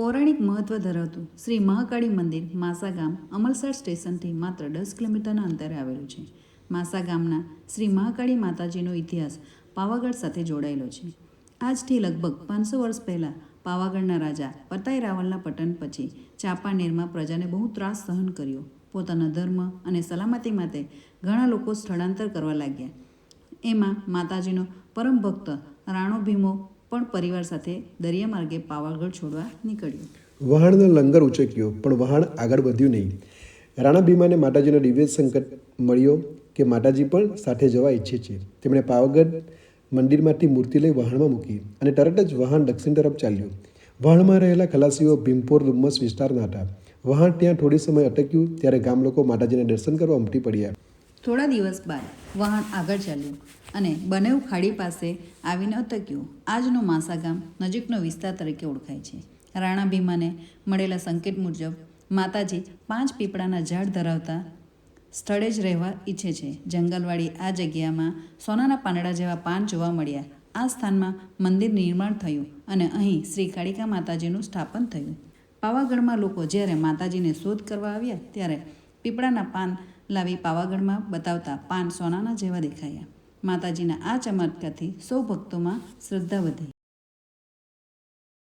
પૌરાણિક મહત્વ ધરાવતું શ્રી મહાકાળી મંદિર માસા ગામ અમલસાડ સ્ટેશનથી માત્ર દસ કિલોમીટરના અંતરે આવેલું છે. માસા ગામના શ્રી મહાકાળી માતાજીનો ઇતિહાસ પાવાગઢ સાથે જોડાયેલો છે. આજથી લગભગ પાંચસો વર્ષ પહેલાં પાવાગઢના રાજા પતાઈ રાવલના પતન પછી ચાંપાનેરમાં પ્રજાને બહુ ત્રાસ સહન કર્યો. પોતાના ધર્મ અને સલામતી માટે ઘણા લોકો સ્થળાંતર કરવા લાગ્યા. એમાં માતાજીનો પરમ ભક્ત રાણો ભીમો પણ પરિવાર સાથે દરિયા માર્ગે પાવાગઢ છોડવા નીકળ્યો. વહાણનો લંગર ઉચક્યો, પણ વહાણ આગળ વધ્યું નહીં. રાણા ભીમાને માતાજીનો દિવ્ય સંકટ મળ્યો કે માતાજી પણ સાથે જવા ઈચ્છે છે. તેમણે પાવાગઢ મંદિરમાંથી મૂર્તિ લઈ વહાણમાં મૂકી અને તરત જ વહાણ દક્ષિણ તરફ ચાલ્યું. વહાણમાં રહેલા ખલાસીઓ ભીમપોર ડુમ્મસ વિસ્તારના હતા. વહાણ ત્યાં થોડી સમય અટક્યું, ત્યારે ગામ લોકો માતાજીના દર્શન કરવા ઉમટી પડ્યા. થોડા દિવસ બાદ વાહન આગળ ચાલ્યું અને બનેવ ખાડી પાસે આવીને અટક્યું. આજનું માસા ગામ નજીકનો વિસ્તાર તરીકે ઓળખાય છે. રાણા ભીમાને મળેલા સંકેત મુજબ, માતાજી પાંચ પીપળાના ઝાડ ધરાવતા સ્થળે જ રહેવા ઈચ્છે છે. જંગલવાળી આ જગ્યામાં સોનાના પાંદડા જેવા પાન જોવા મળ્યા. આ સ્થાનમાં મંદિર નિર્માણ થયું અને અહીં શ્રી કાળિકા માતાજીનું સ્થાપન થયું. પાવાગઢમાં લોકો જ્યારે માતાજીને શોધ કરવા આવ્યા, ત્યારે પીપળાના પાન લાવી પાવાગઢમાં બતાવતા પાન સોનાના જેવા દેખાયા. માતાજીના આ ચમત્કારથી સૌ ભક્તોમાં શ્રદ્ધા વધી.